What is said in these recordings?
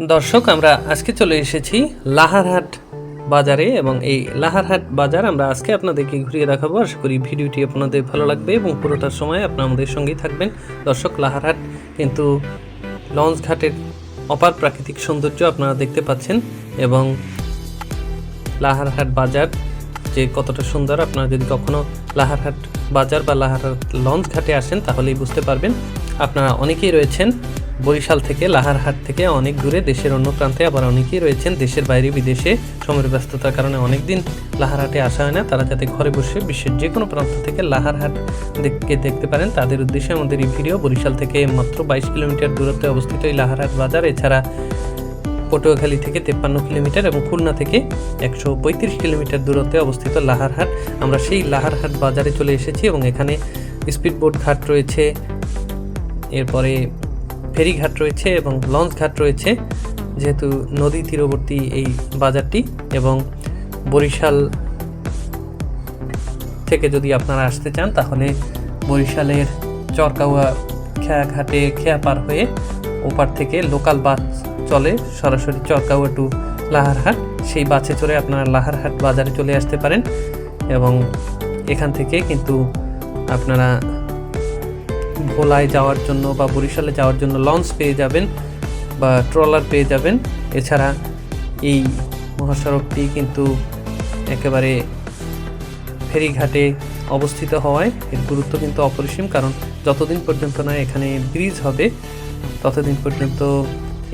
দর্শক, আমরা আজকে চলে এসেছি লাহারহাট বাজারে এবং এই লাহারহাট বাজার আমরা আজকে আপনাদেরকে ঘুরিয়ে দেখাবো। আশা করি ভিডিওটি আপনাদের ভালো লাগবে এবং পুরোটার সময় আপনারা আমাদের সঙ্গেই থাকবেন। দর্শক, লাহারহাট কিন্তু লঞ্চ ঘাটের অপার প্রাকৃতিক সৌন্দর্য আপনারা দেখতে পাচ্ছেন এবং লাহারহাট বাজার যে কতটা সুন্দর, আপনারা যদি কখনো লাহারহাট বাজার বা লাহারহাট লঞ্চ ঘাটে আসেন তাহলেই বুঝতে পারবেন। আপনারা অনেকেই রয়েছেন বরিশাল থেকে, লাহারহাট থেকে, অনেক দূরে দেশের অন্য প্রান্তে, আবার অনেকেই রয়েছেন দেশের বাইরে বিদেশে সময়ের ব্যস্ততার কারণে অনেক দিন লাহারহাটে আসা হয় না। তারা যাতে ঘরে বসে বিশ্বের যে কোনো প্রান্ত থেকে লাহারহাট দেখে দেখতে পারেন। তাদের উদ্দেশ্যে আমাদের এই ভিডিও বরিশাল থেকে মাত্র বাইশ কিলোমিটার দূরত্বে অবস্থিত এই লাহারহাট বাজার, এছাড়া পটুয়াখালী থেকে তেপ্পান্ন কিলোমিটার এবং খুলনা থেকে একশো পঁয়ত্রিশ কিলোমিটার দূরত্বে অবস্থিত লাহারহাট। আমরা সেই লাহারহাট বাজারে চলে এসেছি এবং এখানে স্পিডবোট ঘাট রয়েছে এরপরে ফেরিঘাট রয়েছে এবং লঞ্চ ঘাট রয়েছে, যেহেতু নদী তীরবর্তী এই বাজারটি এবং বরিশাল থেকে যদি আপনারা আসতে চান, তাহলে বরিশালের চরকাওয়া খেয়া ঘাটে খেয়া পার হয়ে ওপার থেকে লোকাল বাস চলে সরাসরি চরকাওয়া টু লাহারহাট। সেই বাসে চড়ে আপনারা লাহারহাট বাজারে চলে আসতে পারেন এবং এখান থেকে কিন্তু আপনারা ভোলায় যাওয়ার জন্য বা বরিশালে যাওয়ার জন্য লঞ্চ পেয়ে যাবেন বা ট্রলার পেয়ে যাবেন। এছাড়া এই মহাসড়কটি কিন্তু একেবারে ফেরিঘাটে অবস্থিত হওয়ায় এর গুরুত্ব কিন্তু অপরিসীম, কারণ যতদিন পর্যন্ত না এখানে ব্রিজ হবে, ততদিন পর্যন্ত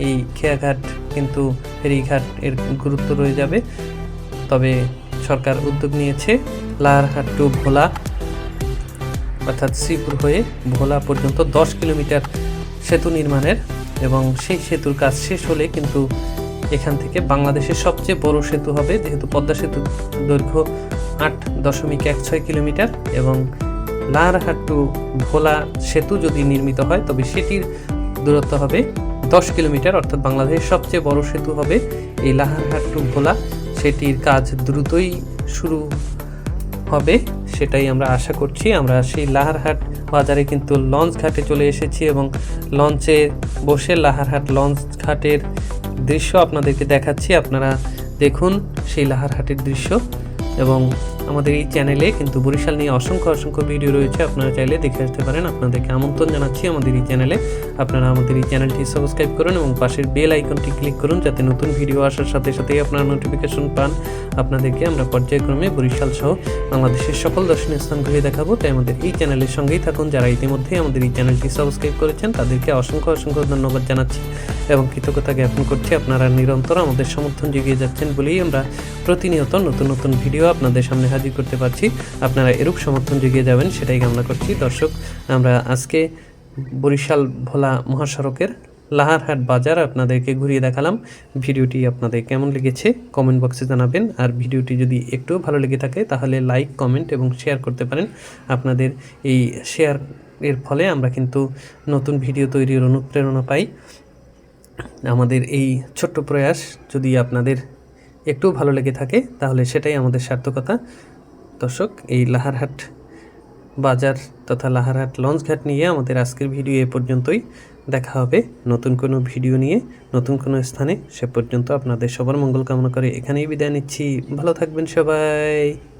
এই খেয়াঘাট কিন্তু ফেরিঘাট এর গুরুত্ব রয়ে যাবে। তবে সরকার উদ্যোগ নিয়েছে লাহারহাট টু ভোলা অর্থাৎ শ্রীপুর হয়ে ভোলা পর্যন্ত দশ কিলোমিটার সেতু নির্মাণের এবং সেই সেতুর কাজ শেষ হলে কিন্তু এখান থেকে বাংলাদেশের সবচেয়ে বড় সেতু হবে, যেহেতু পদ্মা সেতু দৈর্ঘ্য আট দশমিক এক ছয় কিলোমিটার এবং লাহারহাট টু ভোলা সেতু যদি নির্মিত হয়, তবে সেটির দূরত্ব হবে দশ কিলোমিটার, অর্থাৎ বাংলাদেশের সবচেয়ে বড় সেতু হবে এই লাহারহাট টু ভোলা। সেটির কাজ দ্রুতই শুরু হবে, সেটাই আমরা আশা করছি। আমরা সেই লাহারহাট বাজারে কিন্তু লঞ্চ ঘাটে চলে এসেছি এবং লঞ্চে বসে লাহারহাট লঞ্চ ঘাটের দৃশ্য আপনাদেরকে দেখাচ্ছি। আপনারা দেখুন সেই লাহারহাটের দৃশ্য। এবং আমাদের এই চ্যানেলে কিন্তু বরিশাল নিয়ে অসংখ্য অসংখ্য ভিডিও রয়েছে। আপনারা চাইলে দেখে আসতে পারেন। আপনাদেরকে আমন্ত্রণ জানাচ্ছি আমাদের এই চ্যানেলে। আপনারা আমাদের এই চ্যানেলটি সাবস্ক্রাইব করুন এবং পাশের বেল আইকনটি ক্লিক করুন যাতে নতুন ভিডিও আসার সাথে সাথেই আপনারা নোটিফিকেশন পান। আপনাদেরকে আমরা পর্যায়ক্রমে বরিশাল সহ বাংলাদেশের সকল দর্শনীয় স্থান ঘুরে দেখাবো। তাই আমাদের এই চ্যানেলের সঙ্গেই থাকুন। যারা ইতিমধ্যেই আমাদের এই চ্যানেলটি সাবস্ক্রাইব করেছেন, তাদেরকে অসংখ্য অসংখ্য ধন্যবাদ জানাচ্ছি এবং কৃতজ্ঞতা জ্ঞাপন করছি। আপনারা নিরন্তর আমাদের সমর্থন জুগিয়ে যাচ্ছেন বলেই আমরা প্রতিনিয়ত নতুন নতুন ভিডিও আপনাদের সামনে হাজির করতে পারছি। আপনারা এরূপ সমর্থন জুগিয়ে যাবেন, সেটাই কামনা করছি। দর্শক, আমরা আজকে বরিশাল ভোলা মহাসড়কের লাহারহাট বাজার আপনাদেরকে ঘুরিয়ে দেখালাম। ভিডিওটি আপনাদের কেমন লেগেছে কমেন্ট বক্সে জানাবেন। আর ভিডিওটি যদি একটু ভালো লেগে থাকে, তাহলে লাইক, কমেন্ট এবং শেয়ার করতে পারেন। আপনাদের এই শেয়ার এর ফলে আমরা কিন্তু নতুন ভিডিও তৈরির অনুপ্রেরণা পাই। আমাদের এই ছোট্ট প্রয়াস যদি আপনাদের একটু ভালো লেগে থাকে, তাহলে সেটাই আমাদের সার্থকতা। দর্শক, এই লাহারহাট বাজার তথা লাহারহাট লঞ্চঘাট নিয়ে আমাদের আজকের ভিডিও এ পর্যন্তই। দেখা হবে নতুন কোনো ভিডিও নিয়ে, নতুন কোনো স্থানে। সে পর্যন্ত আপনাদের সবার মঙ্গল কামনা করে এখানেই বিদায় নিচ্ছি। ভালো থাকবেন সবাই।